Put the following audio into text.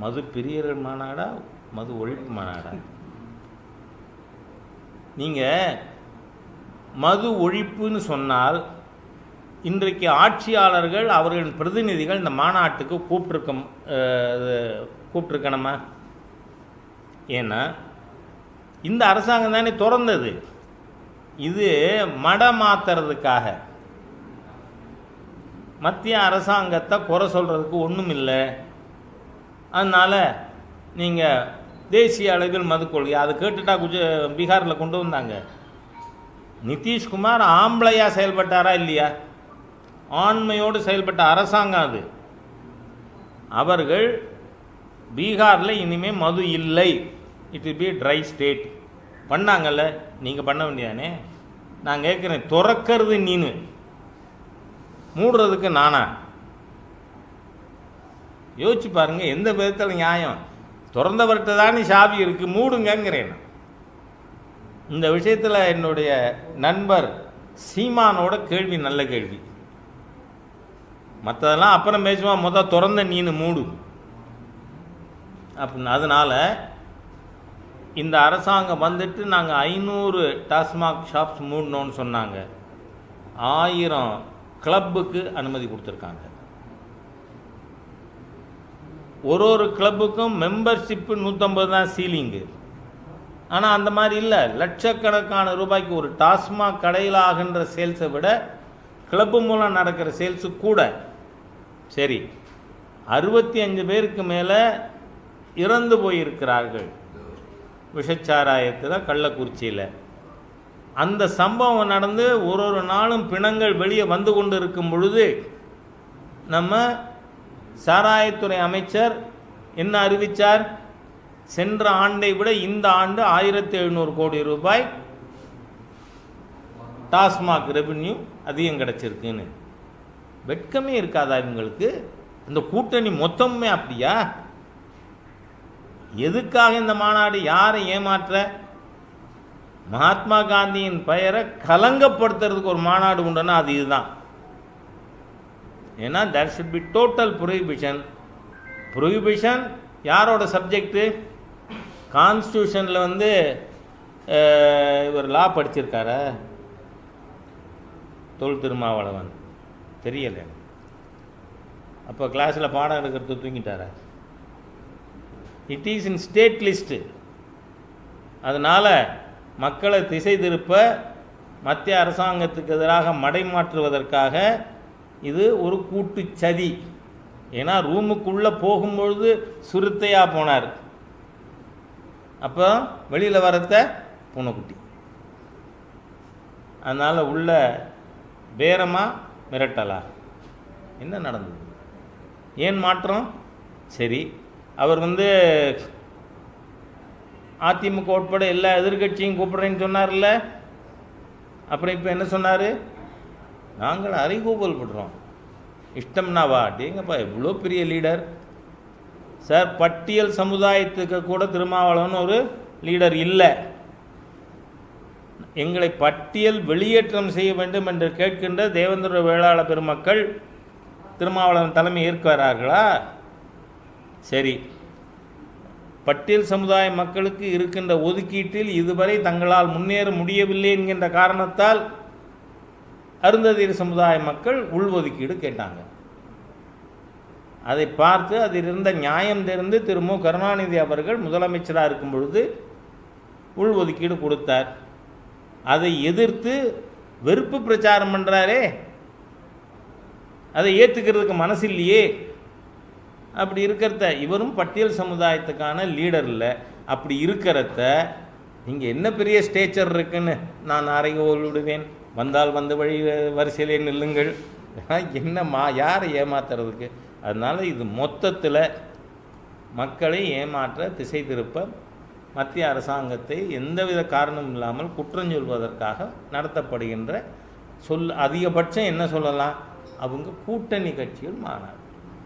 மது பிரியர்கள் மாநாடா மது ஒழிப்பு மாநாடா? நீங்கள் மது ஒழிப்புன்னு சொன்னால் இன்றைக்கு ஆட்சியாளர்கள் அவர்களின் பிரதிநிதிகள் இந்த மாநாட்டுக்கு கூப்பிட்டுருக்க கூப்பிட்டுருக்கணுமா ஏன்னா இந்த அரசாங்கம் தானே திறந்தது. இது மடமாத்துறதுக்காக. மத்திய அரசாங்கத்தை குறை சொல்கிறதுக்கு ஒன்றும் இல்லை அதனால் நீங்கள் தேசிய அளவில் மது கொள்கை அதை கேட்டுட்டா குஜ பீகாரில் கொண்டு வந்தாங்க. நிதிஷ்குமார் ஆம்பளையாக செயல்பட்டாரா இல்லையா? ஆண்மையோடு செயல்பட்ட அரசாங்கம் அது. அவர்கள் பீகாரில் இனிமேல் மது இல்லை. It will be dry state பண்ணாங்கல்ல? நீங்கள் பண்ண வேண்டியதானே? நான் கேட்குறேன் துறக்கிறது நீனு. மூடுறதுக்கு நானா? யோசிச்சு பாருங்கள் எந்த விதத்தில் நியாயம்? திறந்தவர்கிட்ட தானே சாவி இருக்குது மூடுங்கங்கிறேன் இந்த விஷயத்தில் என்னுடைய நண்பர் சீமானோட கேள்வி நல்ல கேள்வி. மற்றதெல்லாம் அப்புறம் பேசுவான் மொதல் திறந்த நீனு மூடு. அப்படின்னு அதனால் இந்த அரசாங்கம் வந்துட்டு நாங்கள் ஐநூறு டாஸ்மாக் ஷாப்ஸ் மூடணும்னு சொன்னாங்க. ஆயிரம் கிளப்புக்கு அனுமதி கொடுத்துருக்காங்க. ஒரு ஒரு கிளப்புக்கும் மெம்பர்ஷிப்பு நூற்றம்பது தான் சீலிங்கு ஆனால் அந்த மாதிரி இல்லை. லட்சக்கணக்கான ரூபாய்க்கு ஒரு டாஸ்மாக் கடையில் ஆகின்ற சேல்ஸை விட கிளப்பு மூலம் நடக்கிற சேல்ஸு கூட. சரி. அறுபத்தி அஞ்சு பேருக்கு மேலே இறந்து போயிருக்கிறார்கள். விஷச்சாராயத்தில் கள்ளக்குறிச்சியில். அந்த சம்பவம் நடந்து ஒரு ஒரு நாளும் பிணங்கள் வெளியே வந்து கொண்டு இருக்கும் பொழுது நம்ம சாராயத்துறை அமைச்சர் என்ன அறிவித்தார் சென்ற ஆண்டை விட இந்த ஆண்டு ஆயிரத்தி எழுநூறு கோடி ரூபாய் டாஸ்மாக் ரெவென்யூ அதிகம் கிடச்சிருக்குன்னு. வெட்கமே இருக்காதா இவங்களுக்கு? இந்த கூட்டணி மொத்தமுமே அப்படியா? எதுக்காக இந்த மாநாடு யாரை ஏமாற்ற? மகாத்மா காந்தியின் பெயரை கலங்கப்படுத்துறதுக்கு ஒரு மாநாடு உண்டுன்னா அது இதுதான். ஏன்னா there should be total prohibition prohibition யாரோட சப்ஜெக்ட்டு கான்ஸ்டியூஷனில் வந்து இவர் லா படிச்சிருக்கார? தொல் திருமாவளவன். தெரியலை. அப்போ கிளாஸில் பாடம் எடுக்கிறது தூங்கிட்டாரா? It is in state list அதனால் மக்களை திசை திருப்ப மத்திய அரசாங்கத்துக்கு எதிராக மடைமாற்றுவதற்காக இது ஒரு கூட்டு சதி. ஏன்னா ரூமுக்குள்ளே போகும்பொழுது சுருத்தையாக போனார். அப்போ வெளியில் வரத்த பூனைக்குட்டி. அதனால் உள்ள பேரமாக மிரட்டலா? என்ன நடந்தது? ஏன் மாற்றம்? சரி அவர் வந்து அதிமுக உட்பட எல்லா எதிர்க்கட்சியும் கூப்பிட்றேன்னு சொன்னார்ல. அப்புறம் இப்போ என்ன சொன்னார்? நாங்கள் அறைகூவல் படுறோம். இஷ்டம்னாவா டேங்கப்பா எவ்வளோ பெரிய லீடர் சார் பட்டியல் சமுதாயத்துக்கு கூட திருமாவளவன் ஒரு லீடர் இல்லை. எங்களை பட்டியல் வெளியேற்றம் செய்ய வேண்டும் என்று கேட்கின்ற தேவேந்திர வேளாளர் பெருமக்கள் திருமாவளவன் தலைமை ஏற்கிறார்களா சரி. பட்டியல் சமுதாய மக்களுக்கு இருக்கின்ற ஒதுக்கீட்டில் இதுவரை தங்களால் முன்னேற முடியவில்லை என்கின்ற காரணத்தால் அருந்ததியர் சமுதாய மக்கள் உள்ஒதுக்கீடு கேட்டாங்க. அதை பார்த்து அதில் இருந்த நியாயம் தெரிந்து திரு மு. கருணாநிதி அவர்கள் முதலமைச்சராக இருக்கும் பொழுது உள்ஒதுக்கீடு கொடுத்தார். அதை எதிர்த்து வெறுப்பு பிரச்சாரம் பண்ணுறாரே அதை ஏற்றுக்கிறதுக்கு மனசு இல்லையே. அப்படி இருக்கிறத இவரும் பட்டியல் சமுதாயத்துக்கான லீடர் இல்லை. அப்படி இருக்கிறத இங்கே என்ன பெரிய ஸ்டேச்சர் இருக்குன்னு நான் அறைகோல் விடுவேன். வந்தால் வந்த வழி வரிசையிலே நில்லுங்கள். என்னம்மா யாரை ஏமாத்துறதுக்கு? அதனால் இது மொத்தத்தில் மக்களை ஏமாற்ற திசை திருப்ப மத்திய அரசாங்கத்தை எந்தவித காரணமும் இல்லாமல் குற்றம் சொல்வதற்காக நடத்தப்படுகின்ற சொல் அதிகபட்சம் என்ன சொல்லலாம்? அவங்க கூட்டணி கட்சிகள் மாநாடு